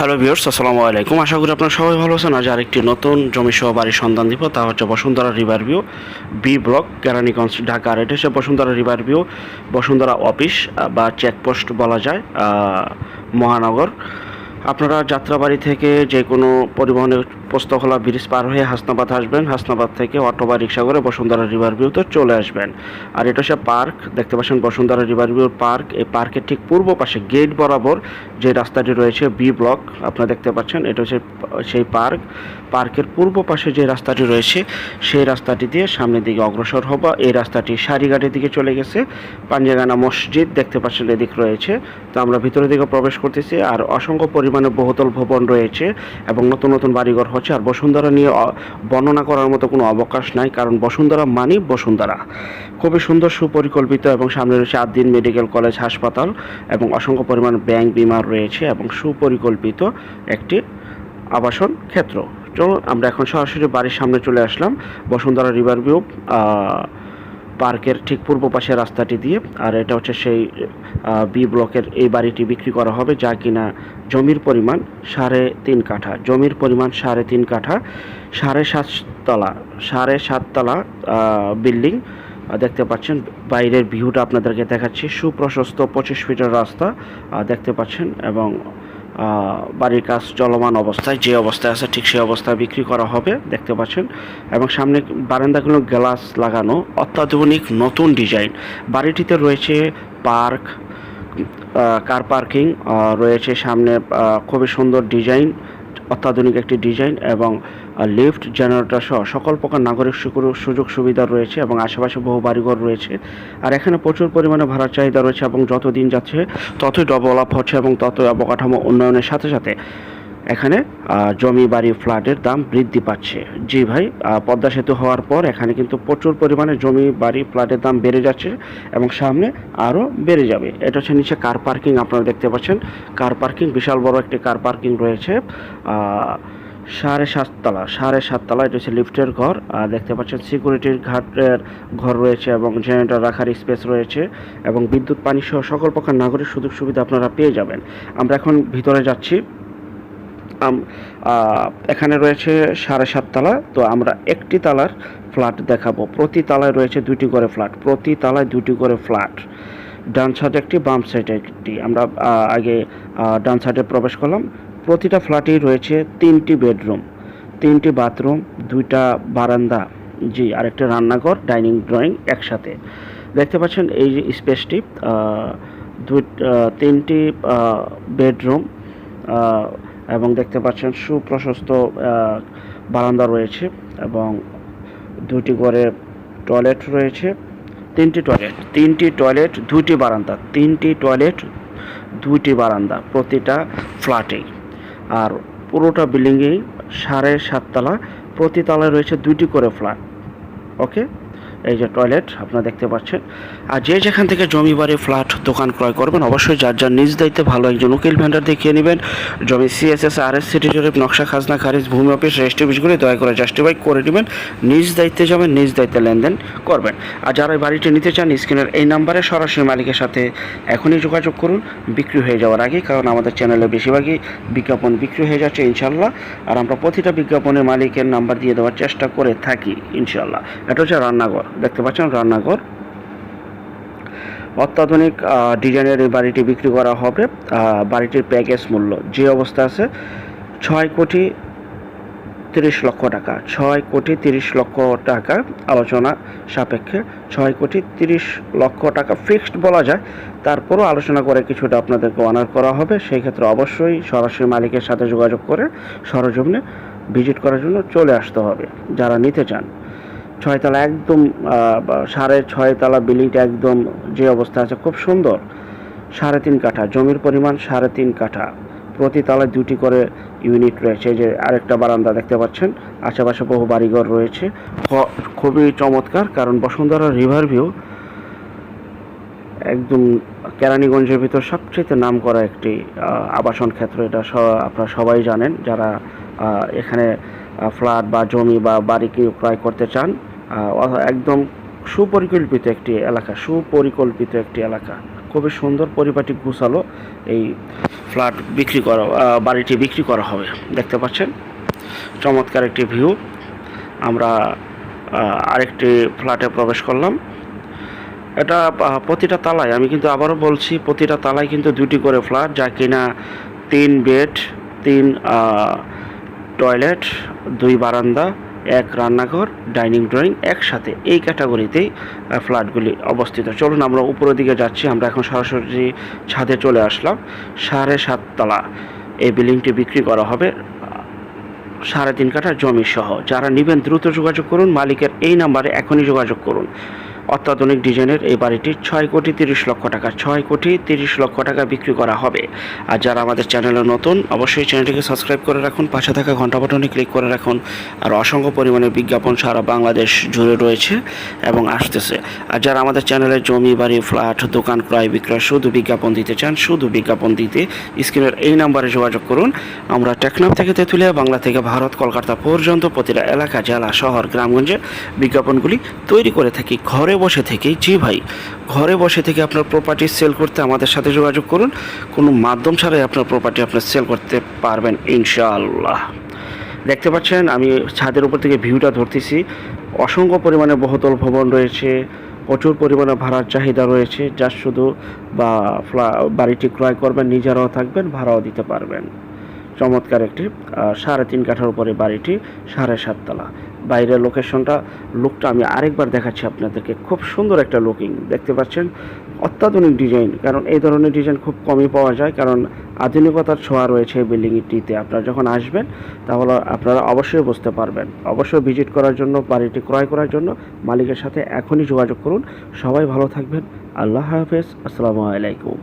Hello viewers আসসালামু আলাইকুম। আশা করি আপনারা সবাই ভালো আছেন। আজ আরেকটি নতুন জমি সহ বাড়ির সন্ধান দিব। তা হচ্ছে Bashundhara river view B block Keraniganj, Dhaka. আর এটা হচ্ছে Bashundhara river view, Bashundhara office বা চেকপোস্ট বলা যায় মহানগর। আপনারা যাত্রাবাড়ি থেকে যে কোনো পরিবহনের পোস্তখোলা ব্রিজ পার হয়ে হাসনাবাদ আসবেন। হাসনাবাদ থেকে অটো বা রিক্সা করে বসুন্ধরা রিভার ভিউতে চলে আসবেন। আর এটা হচ্ছে পার্ক। দেখতে পাচ্ছেন বসুন্ধরা রিভার ভিউর পার্ক। এই পার্কের ঠিক পূর্ব পাশে গেট বরাবর যে রাস্তাটি রয়েছে, বি ব্লক, আপনারা দেখতে পাচ্ছেন এটা হচ্ছে সেই পার্ক। পার্কের পূর্ব পাশে যে রাস্তাটি রয়েছে, সেই রাস্তাটি দিয়ে সামনের দিকে অগ্রসর হব। এই রাস্তাটি সারিঘাটের দিকে চলে গেছে। পাঞ্জাগানা মসজিদ দেখতে পাচ্ছেন এদিক রয়েছে। তো আমরা ভিতরের দিকে প্রবেশ করতেছি। আর অসংখ্য পরিমাণে বহুতল ভবন রয়েছে এবং নতুন নতুন বাড়িঘর হচ্ছে। আর বসুন্ধরা নিয়ে বর্ণনা করার মতো কোনো অবকাশ নাই, কারণ বসুন্ধরা মানি বসুন্ধরা। খুবই সুন্দর, সুপরিকল্পিত এবং সামনে রয়েছে আদ্দিন মেডিকেল কলেজ হাসপাতাল এবং অসংখ্য পরিমাণ ব্যাংক বিমা রয়েছে এবং সুপরিকল্পিত একটি আবাসন ক্ষেত্র। চলুন, আমরা এখন সরাসরি বাড়ির সামনে চলে আসলাম। বসুন্ধরা রিভার ভিউ পার্কের ঠিক পূর্ব পাশে রাস্তাটি দিয়ে, আর এটা হচ্ছে সেই বি ব্লকের এই বাড়িটি বিক্রি করা হবে, যা কিনা জমির পরিমাণ সাড়ে তিন কাঠা। জমির পরিমাণ সাড়ে তিন কাঠা, সাড়ে সাততলা সাড়ে সাততলা বিল্ডিং। দেখতে পাচ্ছেন, বাইরের ভিউটা আপনাদেরকে দেখাচ্ছি। সুপ্রশস্ত পঁচিশ ফিটের রাস্তা দেখতে পাচ্ছেন, এবং বাড়ির কাজ চলমান অবস্থায় যে অবস্থায় আছে ঠিক সেই অবস্থায় বিক্রি করা হবে, দেখতে পাচ্ছেন। এবং সামনে বারান্দাগুলো গ্লাস লাগানো, অত্যাধুনিক নতুন ডিজাইন। বাড়িটিতে রয়েছে পার্ক কার পার্কিং রয়েছে সামনে খুবই সুন্দর ডিজাইন, অত্যাধুনিক একটি ডিজাইন এবং লিফট জেনারেটর সহ সকল প্রকার নাগরিক সুযোগ সুবিধা রয়েছে এবং আশেপাশে বহু বাড়িঘর রয়েছে। আর এখানে প্রচুর পরিমাণে ভাড়ার চাহিদা রয়েছে এবং যত দিন যাচ্ছে, ততই ডেভেলপ হচ্ছে এবং ততই অবকাঠামো উন্নয়নের সাথে সাথে এখানে জমি বাড়ি ফ্ল্যাটের দাম বৃদ্ধি পাচ্ছে। জি ভাই পদ্মা সেতু হওয়ার পর এখানে কিন্তু প্রচুর পরিমাণে জমি বাড়ি ফ্ল্যাটের দাম বেড়ে যাচ্ছে এবং সামনে আরও বেড়ে যাবে। এটা হচ্ছে নিচে কার পার্কিং আপনারা দেখতে পাচ্ছেন। কার পার্কিং বিশাল বড় একটি কার পার্কিং রয়েছে। সাড়ে সাততলা সাড়ে সাততলা এটা হচ্ছে লিফটের ঘর, আর দেখতে পাচ্ছেন সিকিউরিটির ঘাটের ঘর রয়েছে এবং জেনারেটর রাখার স্পেস রয়েছে এবং বিদ্যুৎ, পানি সহ সকল প্রকার নাগরিক সুযোগ সুবিধা আপনারা পেয়ে যাবেন। আমরা এখন ভিতরে যাচ্ছি। এখানে রয়েছে সাড়ে সাততলা, তো আমরা একটি তালার ফ্ল্যাট দেখাবো। প্রতি তালায় রয়েছে দুটি করে ফ্ল্যাট, প্রতি তালায় দুটি করে ফ্ল্যাট। ডান সাইডে একটি, বাম সাইডে একটি। আমরা আগে ডান সাইডে প্রবেশ করলাম। প্রতিটা ফ্ল্যাটেই রয়েছে তিনটি বেডরুম, তিনটি বাথরুম, দুইটা বারান্দা, জি, আরেকটা রান্নাঘর, ডাইনিং, ড্রয়িং একসাথে। দেখতে পাচ্ছেন এই যে স্পেসটি দুই তিনটি বেডরুম এবং দেখতে পাচ্ছেন সুপ্রশস্ত বারান্দা রয়েছে এবং দুটি করে টয়লেট রয়েছে, তিনটি টয়লেট তিনটি টয়লেট দুটি বারান্দা, তিনটি টয়লেট, দুইটি বারান্দা প্রতিটা ফ্ল্যাটেই। আর পুরোটা বিল্ডিংয়েই সাড়ে সাততলা প্রতি তলায় রয়েছে দুইটি করে ফ্ল্যাট ওকে এই যে টয়লেট আপনারা দেখতে পাচ্ছেন। আর যে যেখান থেকে জমি বাড়ি ফ্ল্যাট দোকান ক্রয় করবেন, অবশ্যই যার যার নিজ দায়িত্বে ভালো একজন উকিল ভেন্ডার দেখিয়ে নেবেন। জমি সিএসএস আর এস সিটি জরিপ নকশা, খাজনা, খারিজ, ভূমি অফিস রেজিস্ট্রি অফিসগুলি দয়া করে জাস্টিফাই করে নেবেন। নিজ দায়িত্বে যাবেন, নিজ দায়িত্বে লেনদেন করবেন। আর যারা এই বাড়িটি নিতে চান, স্ক্রিনের এই নাম্বারে সরাসরি মালিকের সাথে এখনই যোগাযোগ করুন। বিক্রি হয়ে যাওয়ার আগে, কারণ আমাদের চ্যানেলে বেশিরভাগই বিজ্ঞাপন বিক্রি হয়ে যাচ্ছে ইনশাল্লাহ আর আমরা প্রতিটা বিজ্ঞাপনের মালিকের নাম্বার দিয়ে দেওয়ার চেষ্টা করে থাকি ইনশাল্লাহ এটা হচ্ছে রান্নাঘর। দেখতে পাচ্ছেন রান্নাঘর। অত্যাধুনিক ডিজাইনের এই বাড়িটি বিক্রি করা হবে। বাড়িটির প্যাকেজ মূল্য যে অবস্থা আছে, ছয় কোটি তিরিশ লক্ষ টাকা। ছয় কোটি তিরিশ লক্ষ টাকা আলোচনা সাপেক্ষে। ছয় কোটি তিরিশ লক্ষ টাকা ফিক্সড বলা যায়। তারপরও আলোচনা করে কিছুটা আপনাদেরকে অনার করা হবে। সেই ক্ষেত্রে অবশ্যই সরাসরি মালিকের সাথে যোগাযোগ করে সরজমিনে ভিজিট করার জন্য চলে আসতে হবে। যারা নিতে চান ছয়তলা একদম সাড়ে ছয়তলা বিল্ডিংটা একদম যে অবস্থা আছে, খুব সুন্দর। সাড়ে তিন কাঠা, জমির পরিমাণ সাড়ে তিন কাঠা। প্রতি তলায় দুটি করে ইউনিট রয়েছে যে আরেকটা বারান্দা দেখতে পাচ্ছেন। আশেপাশে বহু বাড়িঘর রয়েছে। খুবই চমৎকার, কারণ বসুন্ধরা রিভার ভিউ একদম কেরানীগঞ্জের ভিতর সবচেয়ে নাম করা একটি আবাসন ক্ষেত্র। এটা আপনারা সবাই জানেন, যারা এখানে ফ্ল্যাট বা জমি বা বাড়ি ক্রয় করতে চান একদম সুপরিকল্পিত একটি এলাকা, সুপরিকল্পিত একটি এলাকা। খুবই সুন্দর পরিপাটি গুছালো এই ফ্ল্যাট বিক্রি করা বাড়িটি বিক্রি করা হবে। দেখতে পাচ্ছেন? চমৎকার একটি ভিউ। আমরা আরেকটি ফ্ল্যাটে প্রবেশ করলাম। এটা প্রতিটা তালায়, আমি কিন্তু আবারও বলছি, প্রতিটা তালায় কিন্তু দুটি করে ফ্ল্যাট, যা কিনা তিন বেড, তিন টয়লেট, দুই বারান্দা। এক রান্নাঘর, ডাইনিং ড্রয়িং একসাথে। এই ক্যাটাগরিতেই ফ্ল্যাটগুলি অবস্থিত। চলুন আমরা উপরের দিকে যাচ্ছি। আমরা এখন সরাসরি ছাদে চলে আসলাম। সাড়ে সাততলা। এই বিল্ডিংটি বিক্রি করা হবে সাড়ে তিন কাঠা জমি সহ। যারা নেবেন, দ্রুত যোগাযোগ করুন। মালিকের এই নাম্বারে এখনই যোগাযোগ করুন। অত্যাধুনিক ডিজাইনের এই বাড়িটি ছয় কোটি তিরিশ লক্ষ টাকা, ছয় কোটি তিরিশ লক্ষ টাকা বিক্রি করা হবে। আর যারা আমাদের চ্যানেলে নতুন, অবশ্যই চ্যানেলটিকে সাবস্ক্রাইব করে রাখুন, পাশে থাকা ঘণ্টা বাটনে ক্লিক করে রাখুন। আর অসংখ্য পরিমাণে বিজ্ঞাপন সারা বাংলাদেশ জুড়ে রয়েছে এবং আসতেছে। আর যারা আমাদের চ্যানেলে জমি, বাড়ি, ফ্ল্যাট, দোকান, ক্রয় বিক্রয় শুধু বিজ্ঞাপন দিতে চান, শুধু বিজ্ঞাপন দিতে স্ক্রিনের এই নাম্বারে যোগাযোগ করুন। আমরা টেকনাফ থেকে তেঁতুলিয়া, বাংলা থেকে ভারত, কলকাতা পর্যন্ত প্রতিটা এলাকা, জেলা, শহর, গ্রামগঞ্জে বিজ্ঞাপনগুলি তৈরি করে থাকি। ঘরে বসে থেকেই জি ভাই, ঘরে বসে থেকে আপনার প্রপার্টি সেল করতে আমাদের সাথে যোগাযোগ করুন। কোনো মাধ্যম ছাড়াই আপনার প্রপার্টি আপনার সেল করতে পারবেন, ইনশাআল্লাহ। দেখতে পাচ্ছেন, আমি ছাদের উপর থেকে ভিউটা ধরতেছি। অসংখ্য পরিমাণে বহুতল ভবন রয়েছে, প্রচুর পরিমাণে ভাড়ার চাহিদা রয়েছে, যা শুধু বা ফ্লা- বাড়িটি ক্রয় করবেন, নিজেরাও থাকবেন, ভাড়াও দিতে পারবেন। চমৎকার একটি সাড়ে তিন কাঠার উপরে বাড়িটি, সাড়ে সাততলা। বাইরের লোকেশনটা লুকটা আমি আরেকবার দেখাচ্ছি আপনাদেরকে। খুব সুন্দর একটা লুকিং দেখতে পাচ্ছেন? অত্যাধুনিক ডিজাইন কারণ এই ধরনের ডিজাইন খুব কমই পাওয়া যায়, কারণ আধুনিকতার ছোঁয়া রয়েছে এই বিল্ডিংটিতে আপনারা যখন আসবেন, তাহলে আপনারা অবশ্যই বুঝতে পারবেন। অবশ্যই ভিজিট করার জন্য, বাড়িটি ক্রয় করার জন্য মালিকের সাথে এখনই যোগাযোগ করুন। সবাই ভালো থাকবেন। আল্লাহ হাফেজ। আসসালামু আলাইকুম।